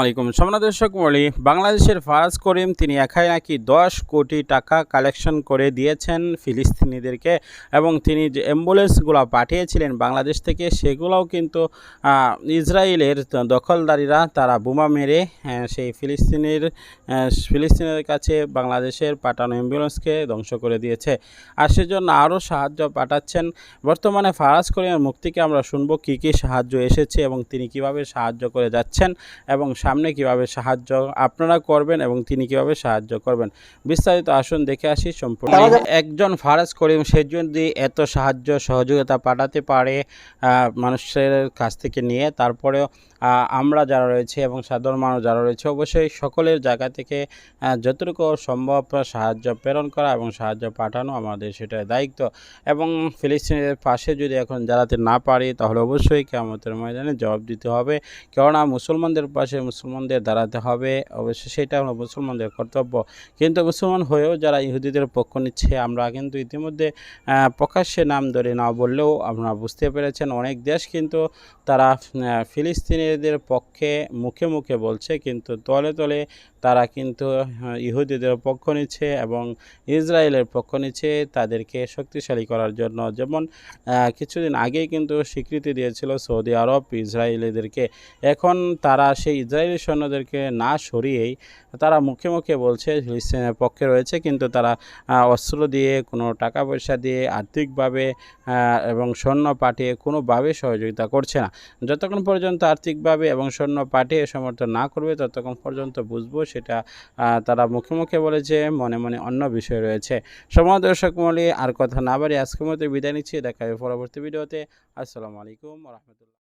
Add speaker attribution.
Speaker 1: আলাইকুম। সম্মানিত দর্শক মলি বাংলাদেশের ফারাজ করিম, তিনি একাই নাকি দশ কোটি টাকা কালেকশন করে দিয়েছেন ফিলিস্তিনিদেরকে এবং তিনি যে অ্যাম্বুলেন্সগুলো পাঠিয়েছিলেন বাংলাদেশ থেকে, সেগুলোও কিন্তু ইসরায়েলের দখলদারীরা তারা বোমা মেরে সেই ফিলিস্তিনের ফিলিস্তিনের কাছে বাংলাদেশের পাঠানো অ্যাম্বুলেন্সকে ধ্বংস করে দিয়েছে। আর সেজন্য আরও সাহায্য পাঠাচ্ছেন। বর্তমানে ফারাজ করিমের মুক্তিকে আমরা শুনব কী কী সাহায্য এসেছে এবং তিনি কীভাবে সাহায্য করে যাচ্ছেন এবং সামনে কীভাবে সাহায্য আপনারা করবেন এবং তিনি কীভাবে সাহায্য করবেন? বিস্তারিত আসুন দেখে আসি সম্পূর্ণ। একজন ফারাজ করিম সে যদি এত সাহায্য সহযোগিতা পাঠাতে পারে মানুষের কাছ থেকে নিয়ে তারপরেও আমরা যারা রয়েছে এবং সাধারণ মানুষ যারা রয়েছে অবশ্যই সকলের জায়গা থেকে যতটুকু সম্ভব সাহায্য প্রেরণ করা এবং সাহায্য পাঠানো আমাদের সেটা দায়িত্ব। এবং ফিলিস্তিনের পাশে যদি এখন দাঁড়াতে না পারি তাহলে অবশ্যই কেমতের ময়দানে জবাব দিতে হবে। কেননা মুসলমানদের পাশে মুসলমানদের দাঁড়াতে হবে। অবশ্যই সেটা আমরা মুসলমানদের কর্তব্য। কিন্তু মুসলমান হয়েও যারা ইহুদিদের পক্ষ নিচ্ছে, আমরা কিন্তু ইতিমধ্যে প্রকাশ্যে নাম ধরে না বললেও আপনারা বুঝতে পেরেছেন। অনেক দেশ কিন্তু তারা ফিলিস্তিনিদের পক্ষে মুখে মুখে বলছে, কিন্তু তলে তলে তারা কিন্তু ইহুদিদের পক্ষ নিচ্ছে এবং ইসরায়েলের পক্ষ নিচ্ছে তাদেরকে শক্তিশালী করার জন্য। যেমন কিছুদিন আগেই কিন্তু স্বীকৃতি দিয়েছিল সৌদি আরব, ইসরায়েলিদেরকে। এখন তারা সেই ইসরায়েলি সৈন্যদেরকে না সরিয়েই তারা মুখে মুখে বলছে, ফিলিস্তিনের পক্ষে রয়েছে, কিন্তু তারা অস্ত্র দিয়ে, কোনো টাকা পয়সা দিয়ে, আর্থিকভাবে এবং সৈন্য পাঠিয়ে কোনোভাবে সহযোগিতা করছে না। যতক্ষণ পর্যন্ত আর্থিকভাবে এবং সৈন্য পাঠিয়ে সমর্থন না করবে, ততক্ষণ পর্যন্ত বুঝব সেটা তারা মুখে মুখে বলেছে মনে মনে অন্য বিষয় রয়েছে। সময় দর্শক মলি আর কথা না বাড়ি আজকের মতো বিদায় নিচ্ছি। দেখা পরবর্তী ভিডিওতে। আসসালামু আলাইকুম রহমতুল্লাহ।